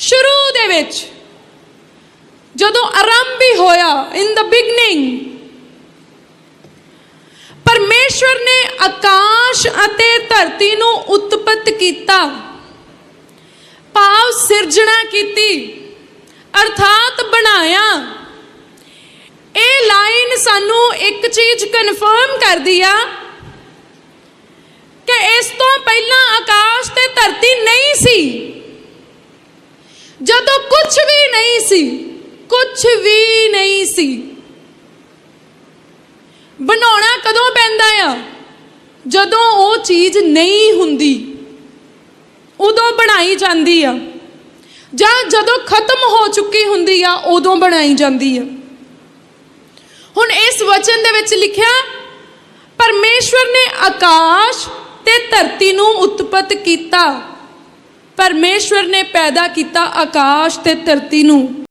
ਸ਼ੁਰੂ ਦੇ ਵਿੱਚ ਜਦੋਂ ਆਰੰਭ ਹੀ ਹੋਇਆ ਇਨ ਦਾ ਬਿਗਨਿੰਗ ਪਰਮੇਸ਼ਵਰ ਨੇ ਆਕਾਸ਼ ਅਤੇ ਧਰਤੀ ਨੂੰ ਉਤਪਤ ਕੀਤਾ। ਭਾਵ ਸਿਰਜਣਾ ਕੀਤੀ, ਅਰਥਾਤ ਬਣਾਇਆ। ਇਹ ਲਾਈਨ ਸਾਨੂੰ ਇੱਕ ਚੀਜ਼ ਕਨਫਰਮ ਕਰਦੀ ਆ ਕਿ ਇਸ ਤੋਂ ਪਹਿਲਾਂ ਆਕਾਸ਼ ਤੇ ਧਰਤੀ ਨਹੀਂ ਸੀ ਜਦੋਂ ਕੁਝ ਵੀ ਨਹੀਂ ਸੀ ਕੁਝ ਵੀ ਨਹੀਂ ਸੀ। ਬਣਾਉਣਾ ਕਦੋਂ ਪੈਂਦਾ ਆ? ਜਦੋਂ ਉਹ ਚੀਜ਼ ਨਹੀਂ ਹੁੰਦੀ, ਉਦੋਂ ਬਣਾਈ ਜਾਂਦੀ ਆ। ਜਾਂ ਜਦੋਂ ਖਤਮ ਹੋ ਚੁੱਕੀ ਹੁੰਦੀ ਆ, ਉਦੋਂ ਬਣਾਈ ਜਾਂਦੀ ਆ। ਹੁਣ ਇਸ ਵਚਨ ਦੇ ਵਿੱਚ ਲਿਖਿਆ, ਪਰਮੇਸ਼ਵਰ ਨੇ ਆਕਾਸ਼ ਤੇ ਧਰਤੀ ਨੂੰ ਉਤਪਤ ਕੀਤਾ। ਪਰਮੇਸ਼ਵਰ ਨੇ ਪੈਦਾ ਕੀਤਾ ਆਕਾਸ਼ ਤੇ ਧਰਤੀ ਨੂੰ।